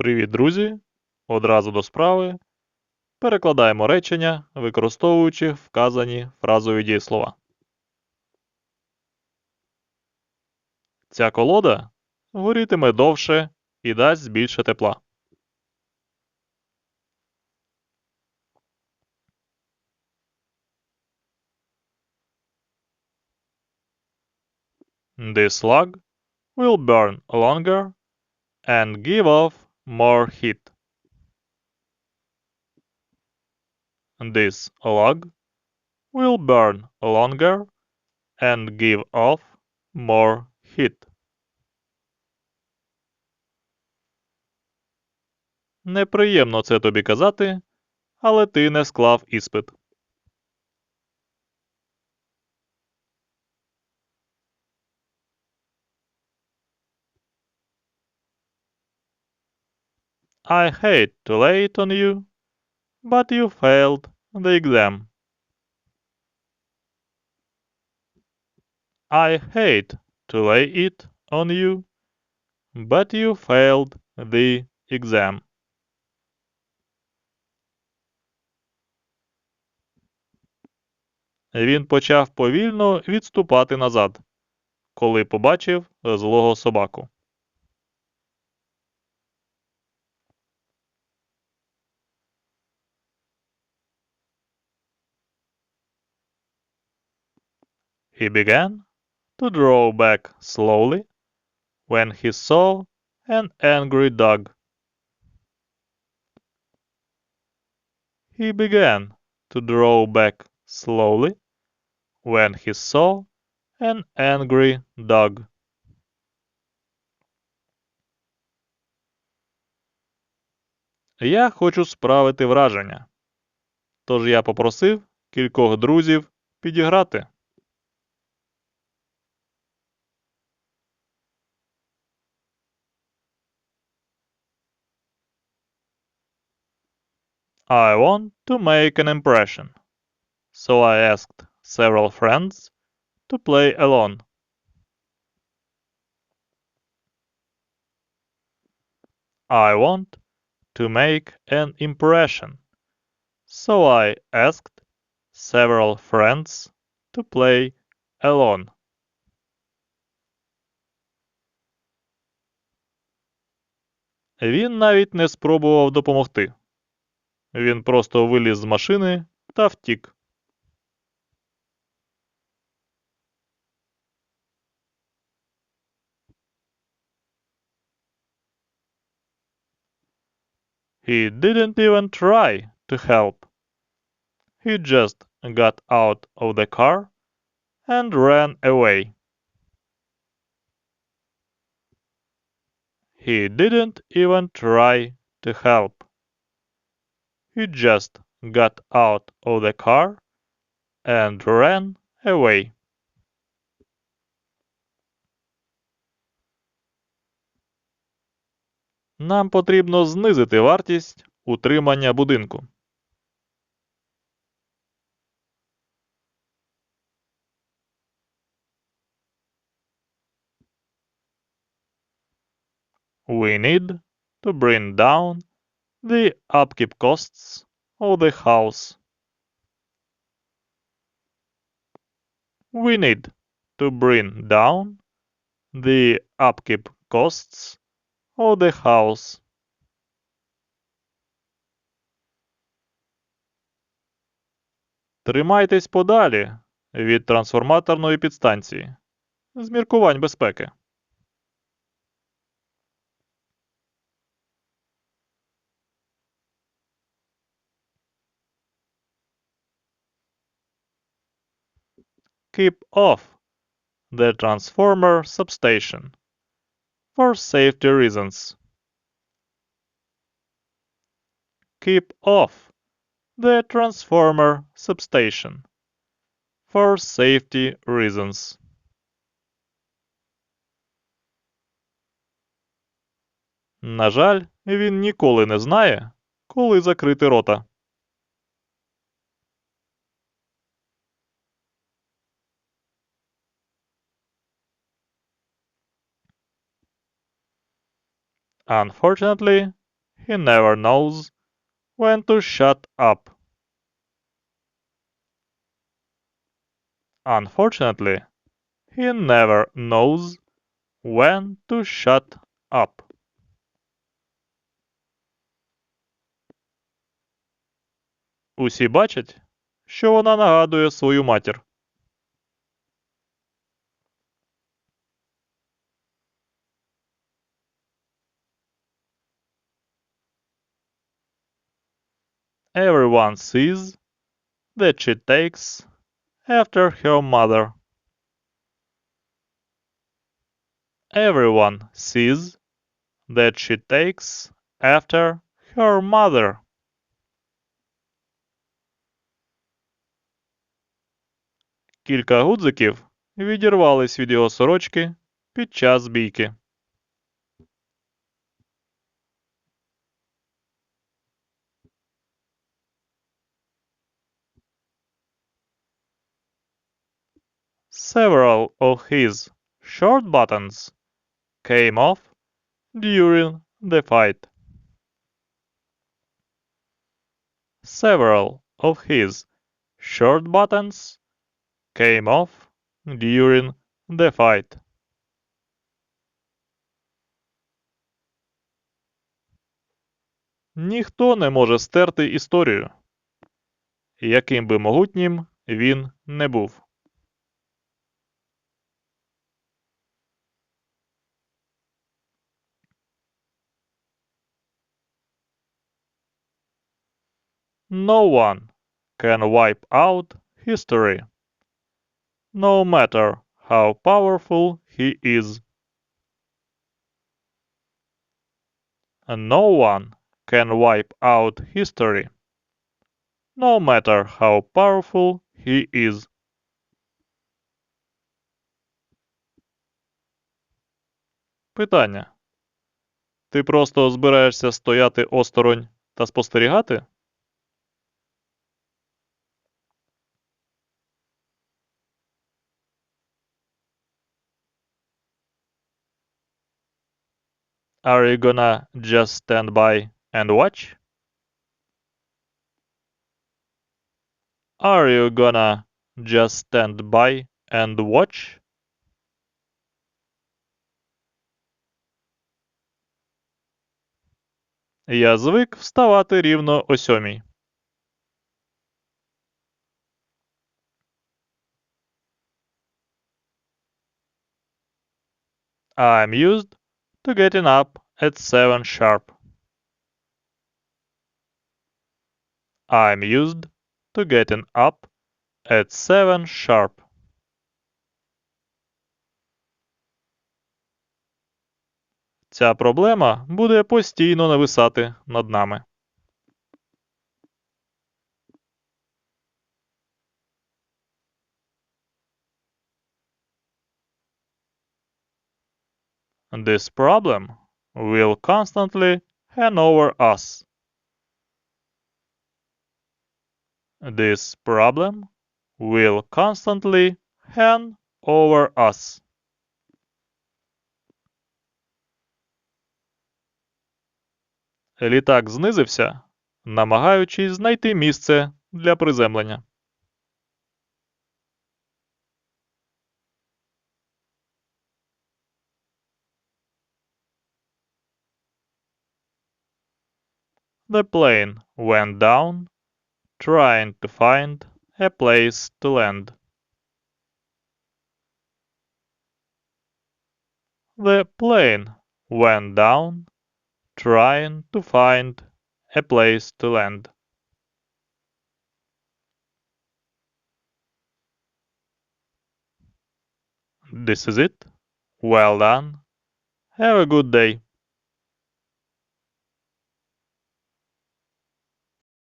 Привіт, друзі! Одразу до справи. Перекладаємо речення, використовуючи вказані фразові дієслова. Ця колода горітиме довше і дасть більше тепла. This log will burn longer and give off more heat. This log will burn longer and give off more heat. Неприємно це тобі казати, але ти не склав іспит. I hate to lay it on you, but you failed the exam. I hate to lay it on you, but you failed the exam. Він почав повільно відступати назад, коли побачив злого собаку. He began to draw back slowly when he saw an angry dog. He began to draw back slowly when he saw an angry dog. Я хочу справити враження. Тож я попросив кількох друзів підіграти. I want to make an impression, so I asked several friends to play alone. I want to make an impression, so I asked several friends to play alone. Він навіть не спробував допомогти. Він просто виліз з машини та втік. He didn't even try to help. He just got out of the car and ran away. He didn't even try to help. He just got out of the car and ran away. Нам потрібно знизити вартість утримання будинку. We need to bring down the upkeep costs of the house. We need to bring down the upkeep costs of the house. Тримайтесь подалі від трансформаторної підстанції. З міркувань безпеки. Keep off the transformer substation for safety reasons. Keep off the transformer substation for safety reasons. На жаль, він ніколи не знає, коли закрити рота. Unfortunately, he never knows when to shut up. Unfortunately, he never knows when to shut up. Усі бачать, що вона нагадує свою матір. Everyone sees that she takes after her mother. Everyone sees that she takes after her mother. Кілька гудзиків відірвались від його сорочки під час бійки. Several of his short buttons came off during the fight. Several of his short buttons came off during the fight. Ніхто не може стерти історію, яким би могутнім він не був. No one can wipe out history, no matter how powerful he is. No one can wipe out history, no matter how powerful he is. Питання. Ти просто збираєшся стояти осторонь та спостерігати? Are you gonna just stand by and watch? Are you gonna just stand by and watch? Я звик вставати рівно о сьомій. I'm used to getting up at 7 sharp. I'm used to getting up at 7 sharp. Ця проблема буде постійно нависати над нами. This problem will constantly hang over us. This problem will constantly hang over us. Літак знизився, намагаючись знайти місце для приземлення. The plane went down, trying to find a place to land. The plane went down, trying to find a place to land. This is it. Well done. Have a good day.